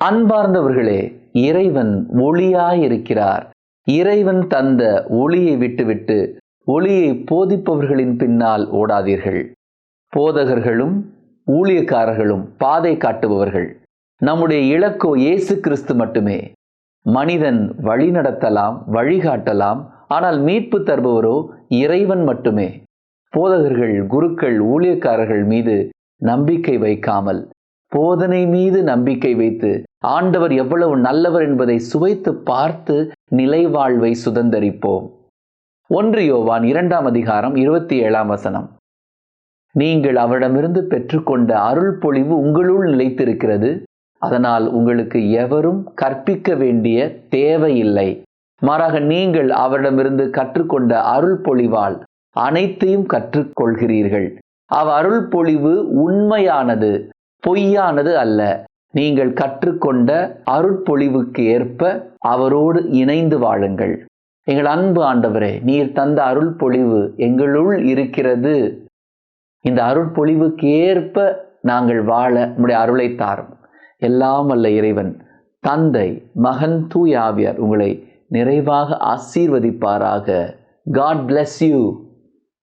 அன்பார்ந்தவர்களே இறைவன் ஒளியாயிருக்கிறார். இறைவன் தந்த ஒளியை விட்டுவிட்டு ஒளியை போதிப்பவர்களின் பின்னால் ஓடாதீர்கள். போதகர்களும் ஊழியக்காரர்களும் பாதை காட்டுபவர்கள். நம்முடைய இலக்கோ இயேசு கிறிஸ்து மட்டுமே. மனிதன் வழி நடத்தலாம் வழிகாட்டலாம் ஆனால் மீட்பு தருபவரோ இறைவன் மட்டுமே. போதகர்கள் குருக்கள் ஊழியக்காரர்கள் மீது நம்பிக்கை வைக்காமல் போதனை மீது நம்பிக்கை வைத்து ஆண்டவர் எவ்வளவு நல்லவர் என்பதை சுவைத்து பார்த்து நிலைவாழ்வை சுதந்தரிப்போம். ஒன்று யோவான் இரண்டாம் அதிகாரம் இருபத்தி ஏழாம் வசனம். நீங்கள் அவரிடமிருந்து பெற்றுக்கொண்ட அருள் பொழிவு உங்களுள் நிலைத்திருக்கிறது. அதனால் உங்களுக்கு எவரும் கற்பிக்க வேண்டிய தேவையில்லை. மாறாக நீங்கள் அவரிடமிருந்து கற்றுக்கொண்ட அருள் பொழிவால் அனைத்தையும் கற்றுக்கொள்கிறீர்கள். அவ் அருள் பொழிவு உண்மையானது. பொய்யானது அல்ல. நீங்கள் கற்றுக்கொண்ட அருட்பொழிவுக்கு ஏற்ப அவரோடு இணைந்து வாழுங்கள். எங்கள் அன்பு ஆண்டவரே நீர் தந்த அருள் பொழிவு எங்களுள் இருக்கிறது. இந்த அருட்பொழிவுக்கு ஏற்ப நாங்கள் வாழ நம்முடைய அருளை தாரும். எல்லாம் அல்ல இறைவன் தந்தை மகன் தூயாவியார் உங்களை நிறைவாக ஆசீர்வதிப்பாராக. God bless you